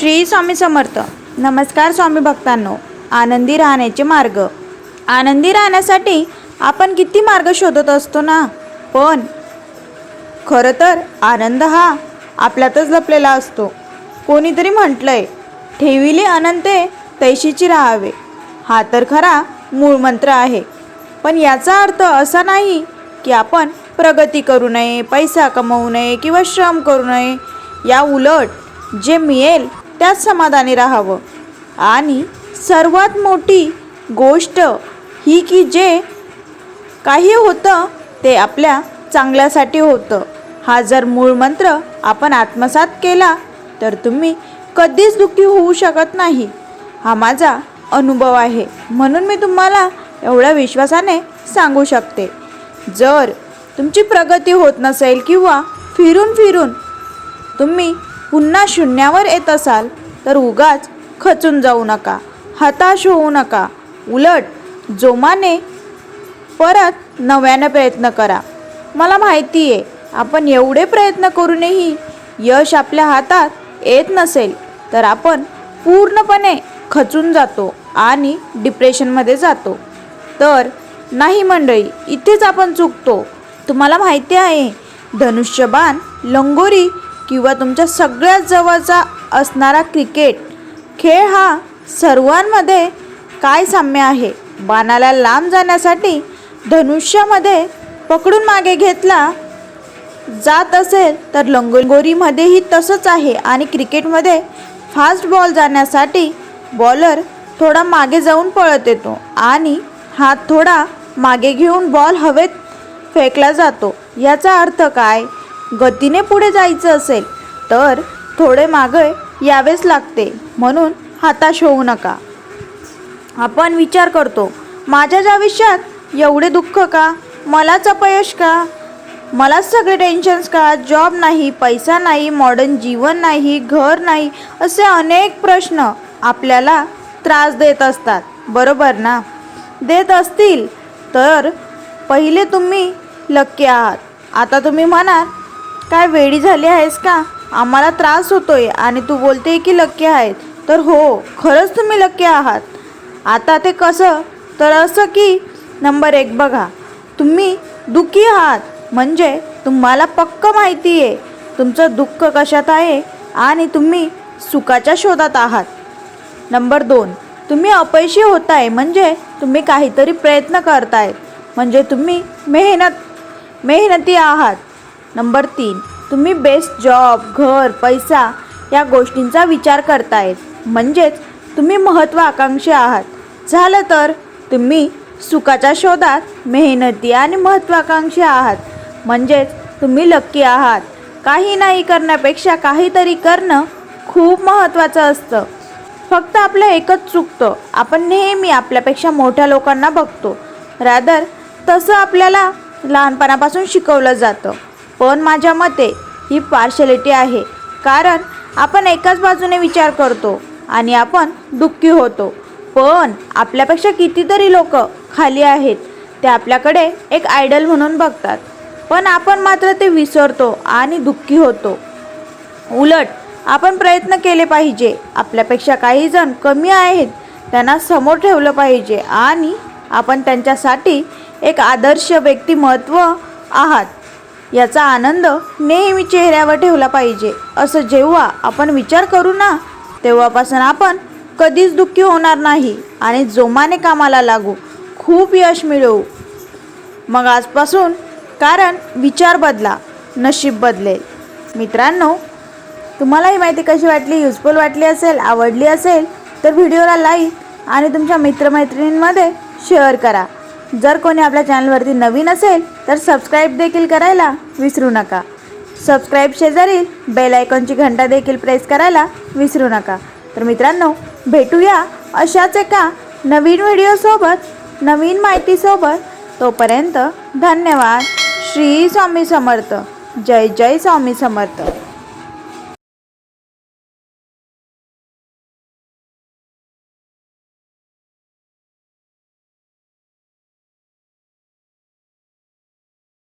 श्री स्वामी समर्थ. नमस्कार स्वामी भक्तांनो. आनंदी राहण्याचे मार्ग. आनंदी राहण्यासाठी आपण किती मार्ग शोधत असतो ना? पण खरं तर आनंद हा आपल्यातच लपलेला असतो. कोणीतरी म्हटलंय ठेविले अनंते तैशीची राहावे. हा तर खरा मूळ मंत्र आहे. पण याचा अर्थ असा नाही की आपण प्रगती करू नये पैसा कमवू नये किंवा श्रम करू नये. या उलट जे मिळेल त्यात समाधानी राहावं. आणि सर्वात मोठी गोष्ट ही की जे काही होतं ते आपल्या चांगल्यासाठी होतं. हा जर मूळ मंत्र आपण आत्मसात केला तर तुम्ही कधीच दुःखी होऊ शकत नाही. हा माझा अनुभव आहे. म्हणून मी तुम्हाला एवढ्या विश्वासाने सांगू शकते. जर तुमची प्रगती होत नसेल किंवा फिरून फिरून तुम्ही पुन्हा शून्यावर येत असाल तर उगाच खचून जाऊ नका हताश होऊ नका. उलट जोमाने परत नव्यानं प्रयत्न करा. मला माहिती आहे आपण एवढे प्रयत्न करूनही यश आपल्या हातात येत नसेल तर आपण पूर्णपणे खचून जातो आणि डिप्रेशनमध्ये जातो. तर नाही मंडळी इथेच आपण चुकतो. तुम्हाला माहिती आहे धनुष्यबाण लंगोरी किंवा तुमच्या सगळ्यात जवळचा असणारा क्रिकेट खेळ हा सर्वांमध्ये काय साम्य आहे? बाणाला लांब जाण्यासाठी धनुष्यामध्ये पकडून मागे घेतला जात असेल तर लंगोरीमध्येही तसंच आहे आणि क्रिकेटमध्ये फास्ट बॉल जाण्यासाठी बॉलर थोडा मागे जाऊन पळत येतो आणि हात थोडा मागे घेऊन बॉल हवेत फेकला जातो. याचा अर्थ काय? गतीने पुढे जायचं असेल तर थोडे मागे यावेच लागते. म्हणून हाताश होऊ नका. आपण विचार करतो माझ्याच आयुष्यात एवढे दुःख का? मलाच अपयश का? मलाच सगळे टेन्शन्स का? जॉब नाही पैसा नाही मॉडर्न जीवन नाही घर नाही असे अनेक प्रश्न आपल्याला त्रास देत असतात. बरोबर ना? देत असतील तर पहिले तुम्ही लक्की आहात. आता तुम्ही म्हणाल काय वेळी झाली आहेस का? आम्हाला त्रास होतोय आणि तू बोलते की लक्की आहेत. तर हो खरंच तुम्ही लक्की आहात. आता ते कसं? तर असं की नंबर एक बघा. तुम्ही दुःखी आहात. म्हणजे तुम्हाला पक्क माहिती आहे. तुमचं दुःख कशात आहे आणि तुम्ही सुखाच्या शोधात आहात. नंबर दोन. तुम्ही अपयशी होताय. म्हणजे तुम्ही काहीतरी प्रयत्न करताय म्हणजे तुम्ही मेहनत मेहनती आहात. नंबर तीन तुम्ही बेस्ट जॉब घर पैसा या गोष्टींचा विचार करतायत. म्हणजेच तुम्ही महत्त्वाकांक्षी आहात. झालं तर तुम्ही सुखाच्या शोधात मेहनती आणि महत्त्वाकांक्षी आहात. म्हणजेच तुम्ही लक्की आहात. काही नाही करण्यापेक्षा काहीतरी करणं खूप महत्त्वाचं असतं. फक्त आपलं एकच चुकतं. आपण नेहमी आपल्यापेक्षा मोठ्या लोकांना बघतो. रादर तसं आपल्याला लहानपणापासून शिकवलं जातं. पण माझ्या मते ही पार्शलिटी आहे. कारण आपण एकाच बाजूने विचार करतो आणि आपण दुःखी होतो. पण आपल्यापेक्षा कितीतरी लोक खाली आहेत ते आपल्याकडे एक आयडल म्हणून बघतात. पण आपण मात्र ते विसरतो आणि दुःखी होतो. उलट आपण प्रयत्न केले पाहिजे. आपल्यापेक्षा काही जण कमी आहेत त्यांना समोर ठेवलं पाहिजे आणि आपण त्यांच्यासाठी एक आदर्श व्यक्तिमत्व आहात. याचा आनंद नेहमी चेहऱ्यावर ठेवला पाहिजे. असं जेव्हा आपण विचार करू ना तेव्हापासून आपण कधीच दुःखी होणार नाही आणि जोमाने कामाला लागू. खूप यश मिळवू. मग आजपासून कारण विचार बदला नशीब बदलेल. मित्रांनो तुम्हाला ही माहिती कशी वाटली युजफुल वाटली असेल आवडली असेल तर व्हिडिओला लाईक आणि तुमच्या मित्रमैत्रिणींमध्ये शेअर करा. जर कोणी आपल्या चॅनलवरती नवीन असेल तर सबस्क्राईब देखील करायला विसरू नका. सबस्क्राईब शेजारील बेल आयकॉनची घंटा देखील प्रेस करायला विसरू नका. तर मित्रांनो भेटूया अशाच एका नवीन व्हिडिओसोबत नवीन माहितीसोबत तोपर्यंत धन्यवाद. श्री स्वामी समर्थ. जय जय स्वामी समर्थ.